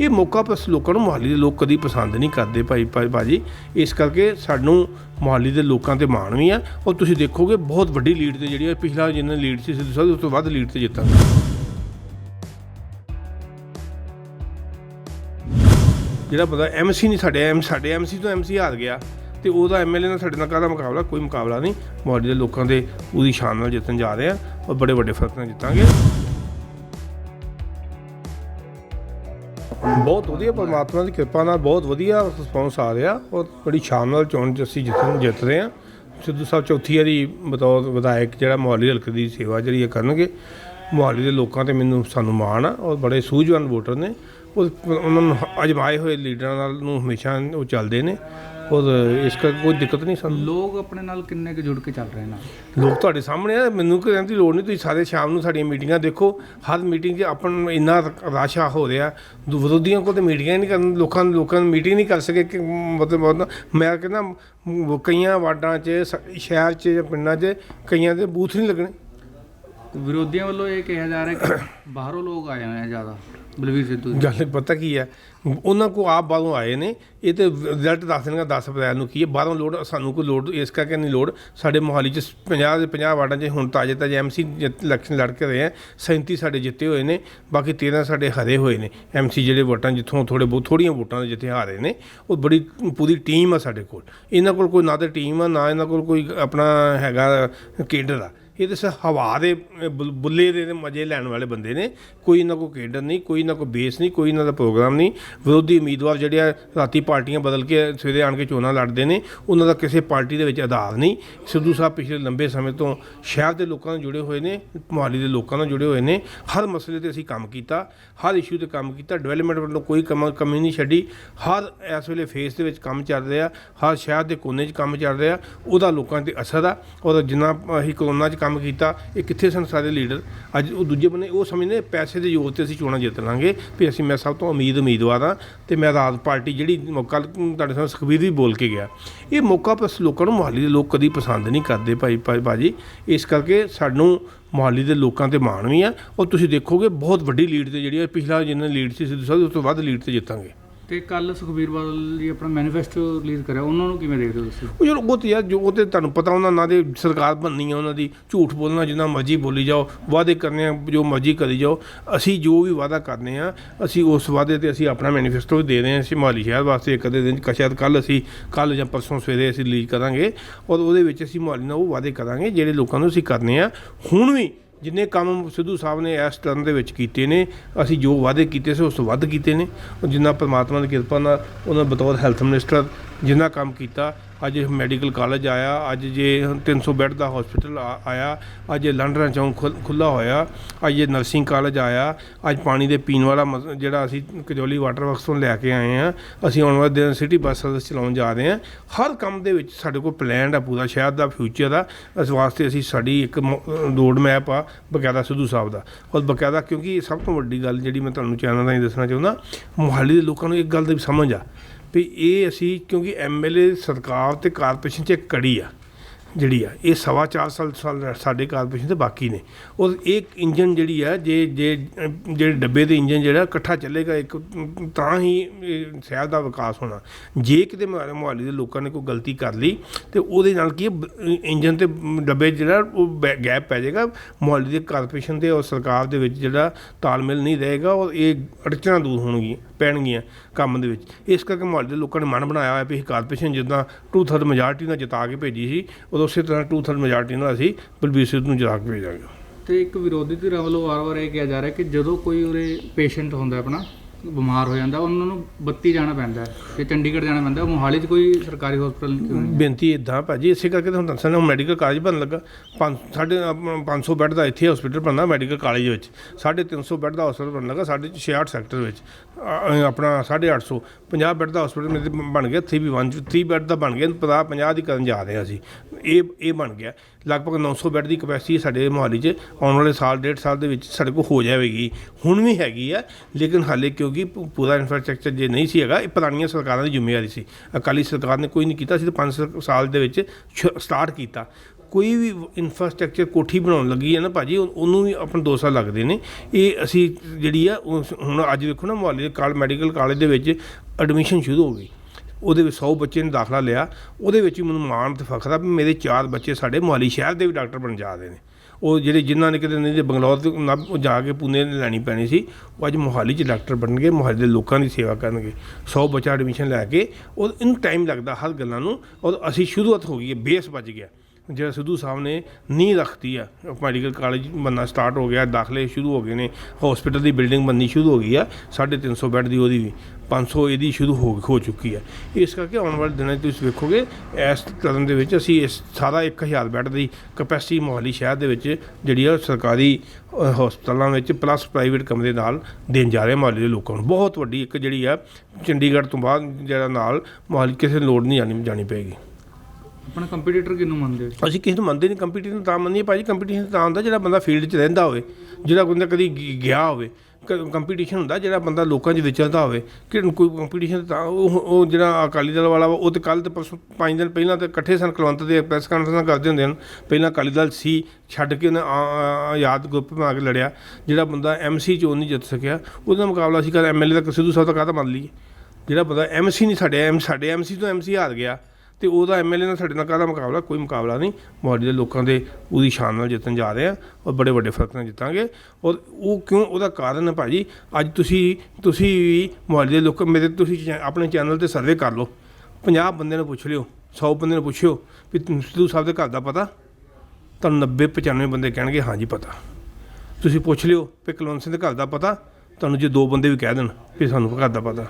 ਇਹ ਮੌਕਾ ਬਸ ਲੋਕਾਂ ਨੂੰ ਮੁਹਾਲੀ ਦੇ ਲੋਕ ਕਦੀ ਪਸੰਦ ਨਹੀਂ ਕਰਦੇ ਭਾਈ ਭਾਈ ਬਾਜੀ ਇਸ ਕਰਕੇ ਸਾਨੂੰ ਮੁਹਾਲੀ ਦੇ ਲੋਕਾਂ ਤੇ ਮਾਣ ਵੀ ਆ ਔਰ ਤੁਸੀਂ ਦੇਖੋਗੇ ਬਹੁਤ ਵੱਡੀ ਲੀਡ ਤੇ ਜਿਹੜੀ ਹੈ ਪਿਛਲਾ ਜਿੰਨਾ ਲੀਡ ਸੀ ਸਿੱਧੂ ਸਾਹਿਬ, ਉਸ ਤੋਂ ਵੱਧ ਲੀਡ ਤੇ ਜਿੱਤਾਂਗੇ ਜਿਹੜਾ ਬੰਦਾ ਐਮਸੀ ਨਹੀਂ, ਸਾਡੇ ਐਮ, ਸਾਡੇ ਐਮਸੀ ਤੋਂ ਐਮਸੀ ਹਾਰ ਗਿਆ ਤੇ ਉਹਦਾ ਐਮਐਲਏ ਨਾਲ ਸਾਡੇ ਨਾਲ ਕਾਹਦਾ ਮੁਕਾਬਲਾ? ਕੋਈ ਮੁਕਾਬਲਾ ਨਹੀਂ। ਮੋਹਾਲੀ ਦੇ ਲੋਕਾਂ ਦੇ ਉਹਦੀ ਸ਼ਾਨ ਨਾਲ ਜਿੱਤਣ ਜਾ ਰਹੇ ਆ ਔਰ ਬੜੇ ਵੱਡੇ ਫ਼ਰਕ ਨਾਲ ਜਿੱਤਾਂਗੇ। ਬਹੁਤ ਵਧੀਆ ਪਰਮਾਤਮਾ ਦੀ ਕਿਰਪਾ ਨਾਲ ਬਹੁਤ ਵਧੀਆ ਰਿਸਪੌਂਸ ਆ ਰਿਹਾ ਔਰ ਬੜੀ ਸ਼ਾਮ ਨਾਲ ਚੋਣ 'ਚ ਅਸੀਂ ਜਿੱਤਣ ਜਿੱਤ ਰਹੇ ਹਾਂ। ਸਿੱਧੂ ਸਾਹਿਬ ਚੌਥੀ ਵਾਰੀ ਬਤੌਰ ਵਿਧਾਇਕ ਜਿਹੜਾ ਮੋਹਾਲੀ ਹਲਕੇ ਦੀ ਸੇਵਾ ਜਿਹੜੀ ਇਹ ਕਰਨਗੇ, ਮੋਹਾਲੀ ਦੇ ਲੋਕਾਂ ਤੇ ਮੈਨੂੰ ਸਾਨੂੰ ਮਾਣ ਆ ਔਰ ਬੜੇ ਸੂਝਵਾਨ ਵੋਟਰ ਨੇ। ਉਹ ਉਹਨਾਂ ਨੂੰ ਅਜਮਾਏ ਹੋਏ ਲੀਡਰਾਂ ਨਾਲ ਨੂੰ ਹਮੇਸ਼ਾ ਉਹ ਚੱਲਦੇ ਨੇ। ਔਰ ਇਸ ਕਰਕੇ ਕੋਈ ਦਿੱਕਤ ਨਹੀਂ ਸਾਨੂੰ। ਲੋਕ ਆਪਣੇ ਨਾਲ ਕਿੰਨੇ ਕੁ ਜੁੜ ਕੇ ਚੱਲ ਰਹੇ ਨੇ? ਲੋਕ ਤੁਹਾਡੇ ਸਾਹਮਣੇ ਆ ਮੈਨੂੰ ਕੋਈ ਰਹਿਣ ਦੀ ਲੋੜ ਨਹੀਂ ਤੁਸੀਂ ਸਾਰੇ ਸ਼ਾਮ ਨੂੰ ਸਾਡੀਆਂ ਮੀਟਿੰਗਾਂ ਦੇਖੋ। ਹਰ ਮੀਟਿੰਗ 'ਚ ਆਪਾਂ ਨੂੰ ਇੰਨਾ ਰਾਸ਼ਾ ਹੋ ਰਿਹਾ। ਦੂ- ਵਿਰੋਧੀਆਂ ਕੋਲ ਤੇ ਮੀਟਿੰਗਾਂ ਹੀ ਨਹੀਂ ਕਰਨ ਲੋਕਾਂ ਨੂੰ ਲੋਕਾਂ ਨੂੰ ਮੀਟਿੰਗ ਨਹੀਂ ਕਰ ਸਕੇ ਕਿ ਮਤਲਬ ਮੈਂ ਕਹਿੰਦਾ ਮ- ਕਈਆਂ ਵਾਰਡਾਂ 'ਚ ਸ- ਸ਼ਹਿਰ 'ਚ ਜਾਂ ਪਿੰਡਾਂ 'ਚ ਕਈਆਂ ਦੇ ਬੂਥ ਨਹੀਂ ਲੱਗਣੇ। ਵਿਰੋਧੀਆਂ ਵੱਲੋਂ ਇਹ ਕਿਹਾ ਜਾ ਰਿਹਾ ਕਿ ਬਾਹਰੋਂ ਲੋਕ ਆਏ ਹੋਏ ਆ ਜ਼ਿਆਦਾ ਬਲਵੀਰ ਸਿੱਧੂ ਦੇ। ਗੱਲ ਪਤਾ ਕੀ ਹੈ ਉਹਨਾਂ ਕੋ ਆਪ ਬਾਹਰੋਂ ਆਏ ਨੇ, ਇਹ ਤੇ ਰਿਜ਼ਲਟ ਦੱਸ ਦੇਣਗੇ 10 ਅਪ੍ਰੈਲ ਨੂੰ ਕੀ ਹੈ ਬਾਹਰੋਂ ਲੋੜ, ਸਾਨੂੰ ਕੋਈ ਲੋੜ, ਇਸ ਕਰਕੇ ਨਹੀਂ ਲੋੜ, ਸਾਡੇ ਮੋਹਾਲੀ ਚ 50 ਦੇ 50 ਵਾਰਡਾਂ 'ਚ ਹੁਣ ਤਾਜੇ ਤਾਜੇ ਐਮਸੀ ਇਲੈਕਸ਼ਨ ਲੜ ਕੇ ਰਹੇ ਆ 37 ਸਾਡੇ ਜਿੱਤੇ ਹੋਏ ਨੇ, ਬਾਕੀ 13 ਸਾਡੇ ਹਰੇ ਹੋਏ ਨੇ ਐਮਸੀ ਜਿਹੜੇ ਵੋਟਾਂ ਜਿੱਥੋਂ ਥੋੜੇ ਬਹੁਤ ਥੋੜੀਆਂ ਵੋਟਾਂ ਦੇ ਜਿੱਥੇ ਹਾਰੇ ਨੇ, ਉਹ ਬੜੀ, ਪੂਰੀ ਟੀਮ ਆ ਸਾਡੇ ਕੋਲ, ਇਹਨਾਂ ਕੋਲ ਕੋਈ ਨਾ ਤੇ ਟੀਮ ਆ, ਨਾ ਇਹਨਾਂ ਕੋਲ ਕੋਈ ਆਪਣਾ ਹੈਗਾ ਕੇਡਰ ਆ ਇਹ ਤਾਂ ਹਵਾ ਦੇ ਬੁਲ- ਬੁੱਲੇ ਦੇ ਮਜ਼ੇ ਲੈਣ ਵਾਲੇ ਬੰਦੇ ਨੇ। ਕੋਈ ਇਹਨਾਂ ਕੋ ਕੇਡਰ ਨਹੀਂ, ਕੋਈ ਇਹਨਾਂ ਕੋ ਬੇਸ ਨਹੀਂ, ਕੋਈ ਇਹਨਾਂ ਦਾ ਪ੍ਰੋਗਰਾਮ ਨਹੀਂ। ਵਿਰੋਧੀ ਉਮੀਦਵਾਰ ਜਿਹੜੇ ਆ, ਰਾਤੀ ਪਾਰਟੀਆਂ ਬਦਲ ਕੇ ਸਵੇਰੇ ਆਣ ਕੇ ਚੋਣਾਂ ਲੜਦੇ ਨੇ, ਉਹਨਾਂ ਦਾ ਕਿਸੇ ਪਾਰਟੀ ਦੇ ਵਿੱਚ ਆਧਾਰ ਨਹੀਂ। ਸਿੱਧੂ ਸਾਹਿਬ ਪਿਛਲੇ ਲੰਬੇ ਸਮੇਂ ਤੋਂ ਸ਼ਹਿਰ ਦੇ ਲੋਕਾਂ ਨਾਲ ਜੁੜੇ ਹੋਏ ਨੇ, ਮੋਹਾਲੀ ਦੇ ਲੋਕਾਂ ਨਾਲ ਜੁੜੇ ਹੋਏ ਨੇ। ਹਰ ਮਸਲੇ ਤੇ ਅਸੀਂ ਕੰਮ ਕੀਤਾ, ਹਰ ਇਸ਼ੂ ਤੇ ਕੰਮ ਕੀਤਾ ਡਿਵੈਲਪਮੈਂਟ ਵੱਲੋਂ ਕੋਈ ਕਮ, ਕਮੀ ਨਹੀਂ ਛੱਡੀ। ਹਰ ਇਸ ਵੇਲੇ ਫੇਸ ਦੇ ਵਿੱਚ ਕੰਮ ਚੱਲ ਰਿਹਾ, ਹਰ ਸ਼ਹਿਰ ਦੇ ਕੋਨੇ 'ਚ ਕੰਮ ਚੱਲ ਰਿਹਾ। ਉਹਦਾ ਲੋਕਾਂ ਤੇ ਅਸਰ ਆ। ਔਰ ਜਿੰਨਾ ਅਸੀਂ ਕਰੋਨਾ 'ਚ ਕੰਮ ਕੀਤਾ, ਇਹ ਕਿੱਥੇ ਸਨ ਸਾਰੇ ਲੀਡਰ? ਅੱਜ ਉਹ ਦੂਜੇ ਬੰਨੇ ਉਹ ਸਮਝਦੇ ਪੈਸੇ ਦੇ ਜ਼ੋਰ ਤੇ ਅਸੀਂ ਚੋਣਾਂ ਜਿੱਤ ਲਾਂਗੇ, ਵੀ ਅਸੀਂ ਮੈਂ ਸਭ ਤੋਂ ਉਮੀਦ ਉਮੀਦਵਾਰ ਹਾਂ ਤੇ ਮੈਂ ਰਾਜ ਪਾਰਟੀ ਜਿਹੜੀ ਕੱਲ ਤੁਹਾਡੇ ਸਾਹਮਣੇ ਸੁਖਬੀਰ ਵੀ ਬੋਲ ਕੇ ਗਿਆ। ਇਹ ਮੌਕਾ ਬਸ ਲੋਕਾਂ ਨੂੰ ਮੁਹਾਲੀ ਦੇ ਲੋਕ ਕਦੀ ਪਸੰਦ ਨਹੀਂ ਕਰਦੇ ਭਾਈ ਭਾਈ ਬਾਜੀ ਇਸ ਕਰਕੇ ਸਾਨੂੰ ਮੁਹਾਲੀ ਦੇ ਲੋਕਾਂ ਤੇ ਮਾਣ ਵੀ ਆ ਔਰ ਤੁਸੀਂ ਦੇਖੋਗੇ ਬਹੁਤ ਵੱਡੀ ਲੀਡ ਤੇ ਜਿਹੜੀ ਹੈ ਪਿਛਲਾ ਜਿੰਨਾ ਲੀਡ ਸੀ ਸਿੱਧੂ ਸਾਹਿਬ, ਉਸ ਤੋਂ ਵੱਧ ਲੀਡ ਤੇ ਜਿੱਤਾਂਗੇ। ਤੇ ਕੱਲ ਸੁਖਬੀਰ ਬਾਦਲ ਜੀ ਆਪਣਾ ਮੈਨੀਫੈਸਟੋ ਰਿਲੀਜ਼ ਕਰਿਆ, ਉਹਨਾਂ ਨੂੰ ਕਿਵੇਂ ਦੇਖਦੇ ਹੋ ਤੁਸੀਂ? ਉਹ ਯਾਰ, ਉਹ ਤੇ ਯਾਰ ਜੋ ਉਹ ਤੇ ਤੁਹਾਨੂੰ ਪਤਾ ਉਹਨਾਂ ਨਾਲ ਦੇ ਸਰਕਾਰ ਬਣਨੀ ਆ, ਉਹਨਾਂ ਦੀ ਝੂਠ ਬੋਲਣਾ, ਜਿੰਨਾ ਮਰਜ਼ੀ ਬੋਲੀ ਜਾਓ, ਵਾਅਦੇ ਕਰਨੇ ਆ, ਜੋ ਮਰਜ਼ੀ ਕਰੀ ਜਾਓ, ਅਸੀਂ ਜੋ ਵੀ ਵਾਅਦਾ ਕਰਨੇ ਆ, ਅਸੀਂ ਉਸ ਵਾਅਦੇ ਤੇ ਅਸੀਂ ਆਪਣਾ ਮੈਨੀਫੈਸਟੋ ਵੀ ਦੇ ਰਹੇ ਹਾਂ, ਅਸੀਂ ਮਾਲੀ ਸ਼ਹਿਰ ਵਾਸਤੇ ਇੱਕ ਅੱਧੇ ਦਿਨ ਚ ਸ਼ਾਇਦ ਕੱਲ ਅਸੀਂ ਕੱਲ ਜਾਂ ਪਰਸੋਂ ਸਵੇਰੇ ਅਸੀਂ ਰਿਲੀਜ਼ ਕਰਾਂਗੇ, ਔਰ ਉਹਦੇ ਵਿੱਚ ਅਸੀਂ ਮਾਲੀ ਨਾਲ ਉਹ ਵਾਅਦੇ ਕਰਾਂਗੇ, ਜਿਹੜੇ ਲੋਕਾਂ ਨੂੰ ਅਸੀਂ ਕਰਨੇ ਆ। ਹੁਣ ਵੀ ਜਿੰਨੇ ਕੰਮ ਸਿੱਧੂ ਸਾਹਿਬ ਨੇ ਇਸ ਟਰਨ ਦੇ ਵਿੱਚ ਕੀਤੇ ਨੇ, ਅਸੀਂ ਜੋ ਵਾਅਦੇ ਕੀਤੇ ਸੀ ਉਸ ਤੋਂ ਵੱਧ ਕੀਤੇ ਨੇ। ਉਹ ਜਿੰਨਾ ਪਰਮਾਤਮਾ ਦੀ ਕਿਰਪਾ ਨਾਲ ਉਹਨਾਂ ਬਤੌਰ ਹੈਲਥ ਮਿਨਿਸਟਰ ਜਿੰਨਾ ਕੰਮ ਕੀਤਾ ਅੱਜ ਮੈਡੀਕਲ ਕਾਲਜ ਆਇਆ, ਅੱਜ ਜੇ 300 ਬੈੱਡ ਦਾ ਹਸਪੀਟਲ ਆਇਆ, ਅੱਜ ਇਹ ਲੰਡਰਾਂ ਚੌਂਕ ਖੁੱਲਾ ਹੋਇਆ, ਅੱਜ ਇਹ ਨਰਸਿੰਗ ਕਾਲਜ ਆਇਆ, ਅੱਜ ਪਾਣੀ ਦੇ ਪੀਣ ਵਾਲਾ ਮਸ- ਜਿਹੜਾ ਅਸੀਂ ਕਜੌਲੀ ਵਾਟਰ ਵਰਕਸ ਤੋਂ ਲੈ ਕੇ ਆਏ ਆ ਅਸੀਂ ਆਉਣ ਵਾਲੇ ਦਿਨ ਸਿਟੀ ਬੱਸ ਸਰਵਿਸ ਚਲਾਉਣ ਜਾ ਰਹੇ ਹਾਂ। ਹਰ ਕੰਮ ਦੇ ਵਿੱਚ ਸਾਡੇ ਕੋਲ ਪਲਾਨ ਆ ਪੂਰਾ, ਸ਼ਹਿਰ ਦਾ ਫਿਊਚਰ ਆ ਇਸ ਵਾਸਤੇ ਅਸੀਂ ਸਾਡੀ ਇੱਕ ਰੋਡ ਮੈਪ ਆ, ਬਕਾਇਦਾ ਸਿੱਧੂ ਸਾਹਿਬ ਦਾ। ਔਰ ਬਕਾਇਦਾ ਕਿਉਂਕਿ ਸਭ ਤੋਂ ਵੱਡੀ ਗੱਲ ਜਿਹੜੀ ਮੈਂ ਤੁਹਾਨੂੰ ਚੈਨਲ ਰਾਹੀਂ ਦੱਸਣਾ ਚਾਹੁੰਦਾ, ਮੁਹਾਲੀ ਦੇ ਲੋਕਾਂ ਨੂੰ ਇੱਕ ਗੱਲ ਦੀ ਸਮਝ ਆ। ਵੀ ਇਹ ਅਸੀਂ ਕਿਉਂਕਿ ਐਮਐਲਏ ਸਰਕਾਰ ਅਤੇ ਕਾਰਪੋਰੇਸ਼ਨ 'ਚ ਇੱਕ ਕੜੀ ਆ। ਜਿਹੜੀ ਆ, ਇਹ ਸਵਾ ਚਾਰ ਸਾਲ ਸਾਲ, ਸਾਡੇ ਕਾਰਪੋਰੇਸ਼ਨ ਦੇ ਬਾਕੀ ਨੇ। ਔਰ ਇੱਕ ਇੰਜਨ ਜਿਹੜੀ ਆ, ਜੇ ਜੇ, ਜਿਹੜੇ ਡੱਬੇ ਦੇ ਇੰਜਨ ਜਿਹੜਾ, ਇਕੱਠਾ ਚੱਲੇਗਾ, ਇੱਕ, ਤਾਂ ਹੀ ਸ਼ਹਿਰ ਦਾ ਵਿਕਾਸ ਹੋਣਾ। ਜੇ ਕਿਤੇ ਮੁਹਾ- ਮੁਹਾਲੀ ਦੇ ਲੋਕਾਂ ਨੇ ਕੋਈ ਗਲਤੀ ਕਰ ਲਈ, ਤੇ ਉਹਦੇ ਨਾਲ ਕੀ ਇੰਜਨ ਤੇ ਡੱਬੇ ਜਿਹੜਾ, ਉਹ ਗੈਪ ਪੈ ਜਾਏਗਾ। ਮੁਹਾਲੀ ਦੇ ਕਾਰਪੋਰੇਸ਼ਨ 'ਤੇ ਔਰ ਸਰਕਾਰ ਦੇ ਵਿੱਚ ਜਿਹੜਾ ਤਾਲਮੇਲ ਨਹੀਂ ਰਹੇਗਾ ਔਰ ਇਹ ਅੜਚਣਾਂ ਦੂਰ ਹੋਣਗੀਆਂ, ਪੈਣਗੀਆਂ ਕੰਮ ਦੇ ਵਿੱਚ। ਇਸ ਕਰਕੇ ਮੁਹਾਲੀ ਦੇ ਲੋਕਾਂ ਨੇ ਮਨ ਬਣਾਇਆ ਹੋਇਆ ਵੀ ਇਹ ਕਾਰਪੋਰੇਸ਼ਨ ਜਿੱਦਾਂ ਟੂ ਥਰਡ ਮੈਜੋਰਟੀ ਨਾਲ ਜਿਤਾ ਕੇ ਭੇਜੀ ਸੀ, ਉਦੋਂ ਉਸੇ ਤਰ੍ਹਾਂ ਟੂ ਥਰਡ ਮੈਜੋਰਟੀ ਨਾਲ ਅਸੀਂ ਬਲਬੀਰ ਸਿੰਘ ਨੂੰ ਕੇ ਭੇਜਾਂਗੇ। ਤੇ ਇੱਕ ਵਿਰੋਧੀ ਧਿਰਾਂ ਵੱਲੋਂ ਵਾਰ-ਵਾਰ ਇਹ ਕਿਹਾ ਜਾ ਰਿਹਾ ਕਿ ਜਦੋਂ ਕੋਈ ਉਰੇ ਪੇਸ਼ੈਂਟ ਹੁੰਦਾ ਆਪਣਾ ਬਿਮਾਰ ਹੋ ਜਾਂਦਾ ਉਹਨਾਂ ਨੂੰ ਬੱਤੀ ਜਾਣਾ ਪੈਂਦਾ ਤੇ ਚੰਡੀਗੜ੍ਹ ਜਾਣਾ ਪੈਂਦਾ ਮੋਹਾਲੀ 'ਚ ਕੋਈ ਸਰਕਾਰੀ ਹਸਪਤਾਲ ਕਿਉਂ ਨਹੀਂ? ਬੇਨਤੀ ਇਦਾਂ ਭਾਜੀ ਇਸੇ ਕਰਕੇ ਤਾਂ ਹੁਣ ਦੱਸਣਾ ਹੁਣ ਮੈਡੀਕਲ ਕਾਲਜ ਬਣਨ ਲੱਗਾ। ਪੰਜ ਸਾਡੇ ਆਪਣਾ 500 ਬੈੱਡ ਦਾ ਇੱਥੇ ਹਸਪੀਟਲ ਬਣਨਾ ਮੈਡੀਕਲ ਕਾਲਜ ਵਿੱਚ। 350 ਬੈੱਡ ਦਾ ਹਸਪੀਟਲ ਬਣਨ ਲੱਗਾ ਸਾਡੇ 66 ਸੈਕਟਰ ਵਿੱਚ। ਆਪਣਾ 850 50 ਬੈੱਡ ਦਾ ਹਸਪੀਟਲ ਬਣ ਗਿਆ 3v1 3 ਬੈੱਡ ਦਾ ਬਣ ਗਿਆ 50 50 ਦੀ ਕਰਨ ਜਾ ਰਹੇ ਅਸੀਂ। ਇਹ ਇਹ ਬਣ ਗਿਆ। ਲਗਭਗ 900 ਬੈੱਡ ਦੀ ਕਪੈਸਿਟੀ ਸਾਡੇ ਮੁਹਾਲੀ 'ਚ ਆਉਣ ਵਾਲੇ ਸਾਲ, ਡੇਢ ਸਾਲ ਦੇ ਵਿੱਚ ਸਾਡੇ ਕੋਲ ਹੋ ਜਾਵੇਗੀ। ਹੁਣ ਵੀ ਹੈਗੀ ਆ, ਲੇਕਿਨ ਹਾਲੇ ਕਿਉਂਕਿ ਪੂ- ਪੂਰਾ ਇਨਫਰਾਸਟ੍ਰਕਚਰ ਜੇ ਨਹੀਂ ਸੀ ਹੈਗਾ, ਇਹ ਪੁਰਾਣੀਆਂ ਸਰਕਾਰਾਂ ਦੀ ਜ਼ਿੰਮੇਵਾਰੀ ਸੀ। ਅਕਾਲੀ ਸਰਕਾਰ ਨੇ ਕੋਈ ਨਹੀਂ ਕੀਤਾ ਸੀ ਤਾਂ 5 ਸਾਲ ਦੇ ਵਿੱਚ ਸਟਾਰਟ ਕੀਤਾ। ਕੋਈ ਵੀ ਇਨਫਰਾਸਟ੍ਰਕਚਰ ਕੋਠੀ ਬਣਾਉਣ ਲੱਗੀ ਹੈ ਨਾ ਭਾਜੀ, ਉਹ- ਉਹਨੂੰ ਵੀ ਆਪਣੇ ਦੋ ਸਾਲ ਲੱਗਦੇ ਨੇ। ਇਹ ਅਸੀਂ ਜਿਹੜੀ ਆ ਹੁਣ ਅੱਜ ਵੇਖੋ ਨਾ ਮੁਹਾਲੀ ਦੇ ਕਾਲ, ਮੈਡੀਕਲ ਕਾਲਜ ਦੇ ਵਿੱਚ ਐਡਮਿਸ਼ਨ ਸ਼ੁਰੂ ਹੋ ਗਈ। ਉਹਦੇ ਵਿੱਚ 100 ਬੱਚੇ ਨੇ ਦਾਖਲਾ ਲਿਆ, ਉਹਦੇ ਵਿੱਚ ਵੀ ਮੈਨੂੰ ਮਾਣ ਤੇ ਫਖਰ ਆ ਵੀ ਮੇਰੇ ਚਾਰ ਬੱਚੇ ਸਾਡੇ ਮੁਹਾਲੀ ਸ਼ਹਿਰ ਦੇ ਵੀ ਡਾਕਟਰ ਬਣ ਜਾ ਰਹੇ ਨੇ। ਉਹ ਜਿਹੜੇ ਜਿਨ੍ਹਾਂ ਨੇ ਕਿਤੇ ਨਹੀਂ ਬੰਗਲੌਰ ਤੋਂ ਨਾ ਉਹ ਜਾ ਕੇ ਪੁਨੇ ਲੈਣੀ ਪੈਣੀ ਸੀ, ਉਹ ਅੱਜ ਮੁਹਾਲੀ 'ਚ ਡਾਕਟਰ ਬਣਨਗੇ, ਮੁਹਾਲੀ ਦੇ ਲੋਕਾਂ ਦੀ ਸੇਵਾ ਕਰਨਗੇ। 100 ਬੱਚਾ ਐਡਮਿਸ਼ਨ ਲੈ ਕੇ, ਉਹ ਇਹਨੂੰ ਟਾਈਮ ਲੱਗਦਾ ਹਰ ਗੱਲਾਂ ਨੂੰ, ਔਰ ਅਸੀਂ ਸ਼ੁਰੂਆਤ ਹੋ ਗਈ ਹੈ, ਬੇਸ ਵੱਜ ਗਿਆ। ਜਿਹੜਾ ਸਿੱਧੂ ਸਾਹਿਬ ਨੇ ਨੀਂਹ ਰੱਖਤੀ ਆ ਮੈਡੀਕਲ ਕਾਲਜ ਬੰਨਾ ਸਟਾਰਟ ਹੋ ਗਿਆ ਦਾਖਲੇ ਸ਼ੁਰੂ ਹੋ ਗਏ ਨੇ ਹਸਪੀਟਲ ਦੀ ਬਿਲਡਿੰਗ ਬੰਨੀ ਸ਼ੁਰੂ ਹੋ ਗਈ ਆ 350 ਬੈੱਡ ਦੀ ਉਹਦੀ ਵੀ 500 ਇਹਦੀ ਸ਼ੁਰੂ ਹੋ ਹੋ ਚੁੱਕੀ ਹੈ ਇਸ ਕਰਕੇ ਆਉਣ ਵਾਲੇ ਦਿਨਾਂ 'ਚ ਤੁਸੀਂ ਵੇਖੋਗੇ ਇਸ ਤਰ੍ਹਾਂ ਦੇ ਵਿੱਚ ਅਸੀਂ ਇਸ ਸਾਰਾ 1000 ਬੈੱਡ ਦੀ ਕਪੈਸਿਟੀ ਮੋਹਾਲੀ ਸ਼ਹਿਰ ਦੇ ਵਿੱਚ ਜਿਹੜੀ ਆ ਸਰਕਾਰੀ ਅ, ਹਸਪਤਾਲਾਂ ਵਿੱਚ ਪਲੱਸ ਪ੍ਰਾਈਵੇਟ ਕਮਰੇ ਨਾਲ ਦੇਣ ਜਾ ਰਹੇ ਮੋਹਾਲੀ ਦੇ ਲੋਕਾਂ ਨੂੰ। ਬਹੁਤ ਵੱਡੀ ਇੱਕ ਜਿਹੜੀ ਆ ਚੰਡੀਗੜ੍ਹ ਤੋਂ ਬਾਅਦ ਜਿਹੜਾ ਨਾਲ ਮੋਹਾਲੀ ਕਿਸੇ ਲੋੜ ਨਹੀਂ ਜਾਣੀ ਜਾਣੀ ਪਏਗੀ। ਆਪਣਾ ਕੰਪੀਟੀਟਰ ਕਿਹਨੂੰ ਮੰਨਦੇ ਹੋ? ਅਸੀਂ ਕਿਸੇ ਨੂੰ ਮੰਨਦੇ ਨਹੀਂ ਕੰਪੀਟੀਸ਼ਨ ਤਾਂ ਮੰਨੀਏ, ਭਾਜੀ ਕੰਪੀਟੀਸ਼ਨ ਤਾਂ ਹੁੰਦਾ ਜਿਹੜਾ ਬੰਦਾ ਫੀਲਡ 'ਚ ਰਹਿੰਦਾ ਹੋਵੇ, ਜਿਹੜਾ ਬੰਦਾ ਕਦੀ ਗ- ਗਿਆ ਹੋਵੇ ਕੰਪੀਟੀਸ਼ਨ ਹੁੰਦਾ ਜਿਹੜਾ ਬੰਦਾ ਲੋਕਾਂ 'ਚ ਵਿਚਰਦਾ ਹੋਵੇ ਕਿ ਕੋਈ ਕੰਪੀਟੀਸ਼ਨ ਤਾਂ ਉਹ ਉਹ ਜਿਹੜਾ ਅਕਾਲੀ ਦਲ ਵਾਲਾ ਵਾ, ਉਹ ਤੇ ਕੱਲ ਤੇ ਪਰਸੋਂ, ਪੰਜ ਦਿਨ ਪਹਿਲਾਂ ਤੇ ਇਕੱਠੇ ਸਨ, ਕੁਲਵੰਤ ਦੇ ਪ੍ਰੈਸ ਕਾਨਫਰੰਸਾਂ ਕਰਦੇ ਹੁੰਦੇ ਹਨ, ਪਹਿਲਾਂ ਅਕਾਲੀ ਦਲ ਸੀ, ਛੱਡ ਕੇ ਉਹਨੇ ਆ- ਆ- ਆਜ਼ਾਦ ਗਰੁੱਪ ਬਣਾ ਕੇ ਲੜਿਆ, ਜਿਹੜਾ ਬੰਦਾ ਐਮਸੀ ਚੋਂ ਨਹੀਂ ਜਿੱਤ ਸਕਿਆ, ਉਹਦਾ ਮੁਕਾਬਲਾ ਅਸੀਂ ਕਰ ਐਮਐਲਏ ਦਾ ਸਿੱਧੂ ਸਾਹਿਬ ਦਾ ਕਾਹਦਾ ਮੰਨ ਲਈਏ, ਜਿਹੜਾ ਬੰਦਾ ਐਮਸੀ ਨਹੀਂ ਸਾਡੇ ਐਮ ਸਾਡੇ ਐਮਸੀ ਤੋਂ ਐਮਸੀ ਹਾਰ ਗਿਆ ਤੇ ਉਹਦਾ ਐਮਐਲਏ ਨਾਲ ਸਾਡੇ ਨਾਲ ਕਾਹਦਾ ਮੁਕਾਬਲਾ? ਕੋਈ ਮੁਕਾਬਲਾ ਨਹੀਂ। ਮੋਹਾਲੀ ਦੇ ਲੋਕਾਂ ਦੇ ਉਹਦੀ ਸ਼ਾਨ ਨਾਲ ਜਿੱਤਣ ਜਾ ਰਹੇ ਆ ਔਰ ਬੜੇ ਵੱਡੇ ਫ਼ਰਕ ਨਾਲ ਜਿੱਤਾਂਗੇ। ਔਰ ਉਹ ਕਿਉਂ? ਉਹਦਾ ਕਾਰਨ ਹੈ ਭਾਜੀ, ਅੱਜ ਤੁਸੀਂ ਤੁਸੀਂ ਵੀ ਮੋਹਾਲੀ ਦੇ ਲੋਕ, ਮੇਰੇ ਤੁਸੀਂ ਚੈ- ਆਪਣੇ ਚੈਨਲ ਤੇ ਸਰਵੇ ਕਰ ਲਓ। 50 ਬੰਦੇ ਨੂੰ ਪੁੱਛ ਲਿਓ 100 ਬੰਦੇ ਨੂੰ ਪੁੱਛਿਓ ਵੀ ਸਿੱਧੂ ਸਾਹਿਬ ਦੇ ਘਰ ਦਾ ਪਤਾ? ਤੁਹਾਨੂੰ 90 95 ਬੰਦੇ ਕਹਿਣਗੇ ਹਾਂਜੀ ਪਤਾ। ਤੁਸੀਂ ਪੁੱਛ ਲਿਓ ਵੀ ਕੁਲਵੰਤ ਸਿੰਘ ਦੇ ਘਰ ਦਾ ਪਤਾ? ਤੁਹਾਨੂੰ ਜੇ ਦੋ ਬੰਦੇ ਵੀ ਕਹਿ ਦੇਣ ਵੀ ਸਾਨੂੰ ਘਰ ਦਾ ਪਤਾ।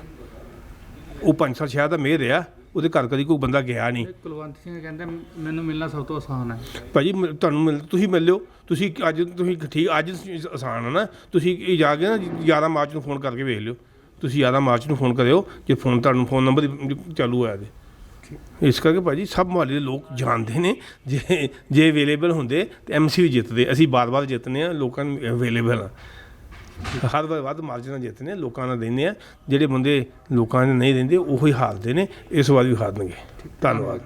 ਉਹ ਪੰਜ ਸਾਲ ਸ਼ਹਿਰ ਦਾ ਮੇਅਰ ਰਿਹਾ ਉਹਦੇ ਘਰ ਕਦੀ ਕੋਈ ਬੰਦਾ ਗਿਆ ਨਹੀਂ। ਕੁਲਵੰਤ ਸਿੰਘ ਕਹਿੰਦਾ ਮੈਨੂੰ ਮਿਲਣਾ ਸਭ ਤੋਂ ਆਸਾਨ ਹੈ। ਭਾਜੀ ਮ- ਤੁਹਾਨੂੰ ਮਿਲ ਤੁਸੀਂ ਮਿਲ ਲਿਓ ਤੁਸੀਂ ਅੱਜ ਤੁਸੀਂ ਠੀਕ ਅੱਜ ਆਸਾਨ ਹੈ ਨਾ। ਤੁਸੀਂ ਇਹ ਜਾ ਕੇ ਨਾ 11 ਮਾਰਚ ਨੂੰ ਫੋਨ ਕਰਕੇ ਵੇਖ ਲਿਓ। ਤੁਸੀਂ 11 ਮਾਰਚ ਨੂੰ ਫੋਨ ਕਰਿਓ ਜੇ ਫੋਨ ਤੁਹਾਨੂੰ ਫੋਨ ਨੰਬਰ ਚਾਲੂ ਹੋਇਆ ਤੇ। ਇਸ ਕਰਕੇ ਭਾਜੀ ਸਭ ਮੁਹੱਲੇ ਦੇ ਲੋਕ ਜਾਣਦੇ ਨੇ ਜੇ ਜੇ ਅਵੇਲੇਬਲ ਹੁੰਦੇ ਤੇ ਐਮਸੀ ਵੀ ਜਿੱਤਦੇ। ਅਸੀਂ ਬਾਰ-ਬਾਰ ਜਿੱਤਨੇ ਆ ਲੋਕਾਂ ਨੂੰ ਅਵੇਲੇਬਲ ਆ। ਹਰ ਵਾਰ ਵੱਧ ਮਾਰਜਨਾਂ ਨਾਲ ਜਿੱਤਨੇ ਆ, ਲੋਕਾਂ ਨਾਲ ਦਿੰਦੇ ਆ। ਜਿਹੜੇ ਬੰਦੇ ਲੋਕਾਂ ਨੇ ਨਹੀਂ ਦਿੰਦੇ ਉਹੀ ਹਾਰਦੇ ਨੇ ਇਸ ਵਾਰ ਵੀ ਹਾਰਨਗੇ। ਧੰਨਵਾਦ।